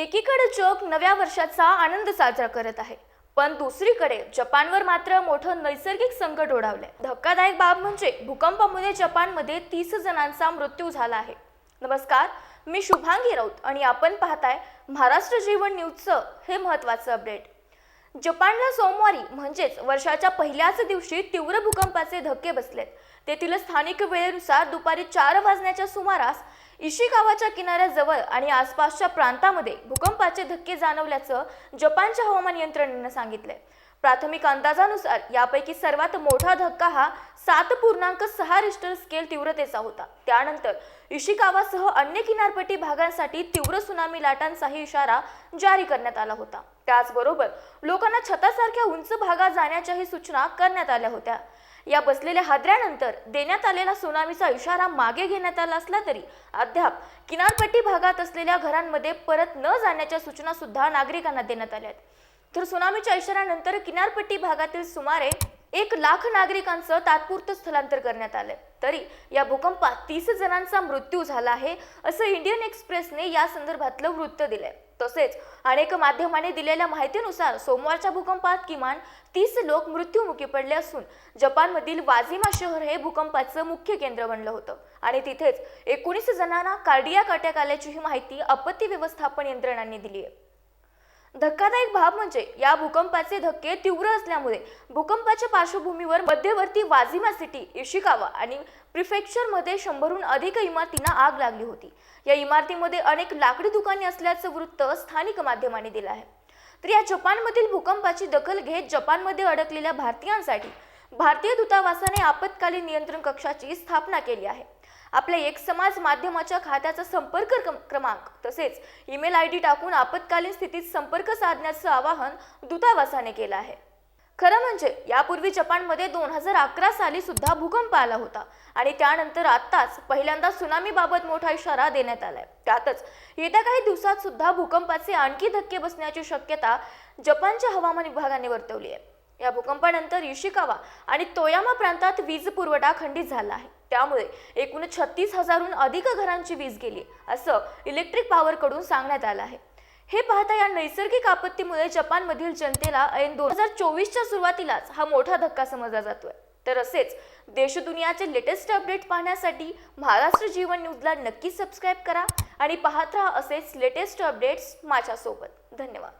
एकीकडे जग नव्या वर्षाचा आनंद साजरा करत आहे. पण दुसरीकडे जपानवर मात्र मोठं नैसर्गिक संकट ओढावलंय. धक्कादायक बाब म्हणजे भूकंपामुळे जपानमध्ये तीस जणांचा मृत्यू झाला आहे. नमस्कार मी शुभांगी राऊत आणि आपण पाहताय महाराष्ट्र जीवन न्यूजचं हे महत्त्वाचं अपडेट. जपानला सोमवारी म्हणजेच वर्षाच्या पहिल्याच दिवशी तीव्र भूकंपाचे धक्के बसलेत. तेथील स्थानिक वेळेनुसार दुपारी चार वाजण्याच्या सुमारास इशिकावाच्या किनाऱ्याजवळ आणि आसपासच्या प्रांतामध्ये भूकंपाचे धक्के जाणवल्याचं जपानच्या हवामान यंत्रणेनं सांगितलंय. प्राथमिक अंदाजानुसार यापैकी सर्वात मोठा धक्का हा सात पूर्णांक सहा रिस्टर स्केल तीव्रतेचा होता. त्यानंतर इशिकावासह अन्य किनारपट्टी भागांसाठी तीव्र सुनामी लाटांचाही इशारा जारी करण्यात आला होता. त्याचबरोबर लोकांना छतासारख्या उंच भागात जाण्याच्याही सूचना करण्यात आल्या होत्या. या बसलेल्या हादऱ्यानंतर देण्यात आलेला सुनामीचा इशारा मागे घेण्यात आला असला तरी अद्याप किनारपट्टी भागात असलेल्या घरांमध्ये परत न जाण्याच्या सूचना सुद्धा नागरिकांना देण्यात आल्या आहेत. तर सुनामीच्या इशाऱ्यानंतर किनारपट्टी भागातील सुमारे एक लाख नागरिकांचं तात्पुरतं स्थलांतर करण्यात आलंय. तरी या भूकंपात तीस जणांचा मृत्यू झाला आहे असं इंडियन एक्सप्रेसने या संदर्भातलं वृत्त दिलंय. तसेच अनेक माध्यमाने दिलेल्या माहितीनुसार सोमवारच्या भूकंपात किमान तीस लोक मृत्यूमुखी पडले असून जपानमधील वाझिमा शहर हे भूकंपाचं मुख्य केंद्र बनलं होतं. आणि तिथेच एकोणीस जणांना कार्डियाक अटॅक आल्याची ही माहिती आपत्ती व्यवस्थापन यंत्रणांनी दिली आहे धक्कादायक बाब म्हणजे या भूकंपाचे धक्के तीव्र असल्यामुळे भूकंपाच्या पार्श्वभूमीवर मध्यवर्ती वाझिमा सिटी इशिकावा आणि प्रिफेक्चरमध्ये शंभरहून अधिक इमारतींना आग लागली होती. या इमारतीमध्ये अनेक लाकडी दुकाने असल्याचं वृत्त स्थानिक माध्यमांनी दिलं आहे. तर या जपानमधील भूकंपाची दखल घेत जपानमध्ये अडकलेल्या भारतीयांसाठी भारतीय दूतावासाने आपत्कालीन नियंत्रण कक्षाची स्थापना केली आहे. आपल्या एक समाज माध्यमाच्या खात्याचा संपर्क क्रम- क्रमांक तसेच ईमेल आय डी टाकून आपत्कालीन स्थितीत संपर्क साधण्याचं आवाहन दूतावासाने केलं आहे. खरं म्हणजे यापूर्वी जपानमध्ये दोन हजार अकरा साली सुद्धा भूकंप आला होता आणि त्यानंतर आत्ताच पहिल्यांदा सुनामीबाबत मोठा इशारा देण्यात आलाय. त्यातच येत्या काही दिवसात सुद्धा भूकंपाचे आणखी धक्के बसण्याची शक्यता जपानच्या हवामान विभागाने वर्तवली आहे. या भूकंपानंतर इशिकावा आणि तोयामा प्रांतात वीज पुरवठा खंडित झाला आहे. त्यामुळे एकूण छत्तीस हजारहून अधिक घरांची वीज गेली असं इलेक्ट्रिक पॉवरकडून सांगण्यात आलं आहे. हे पाहता या नैसर्गिक आपत्तीमुळे जपानमधील जनतेला ऐन दोन हजार चोवीसच्या सुरुवातीलाच हा मोठा धक्का समजला जातोय. तर असेच देशदुनियाचे लेटेस्ट अपडेट पाहण्यासाठी महाराष्ट्र जीवन न्यूजला नक्की सबस्क्राईब करा आणि पाहत राहा असेच लेटेस्ट अपडेट्स माझ्यासोबत. धन्यवाद.